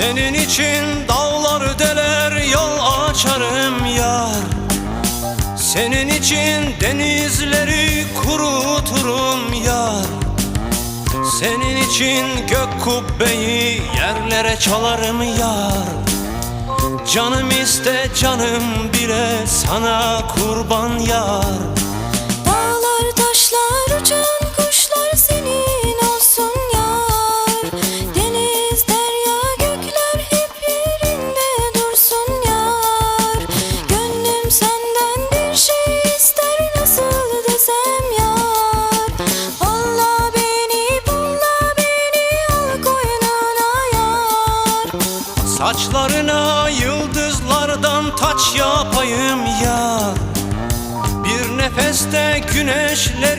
Senin için dağlar deler yol açarım yar. Senin için denizleri kuruturum yar. Senin için gök kubbeyi yerlere çalarım yar. Canım iste canım bile sana kurban yar. Saçlarına yıldızlardan taç yapayım yar Bir nefeste güneşler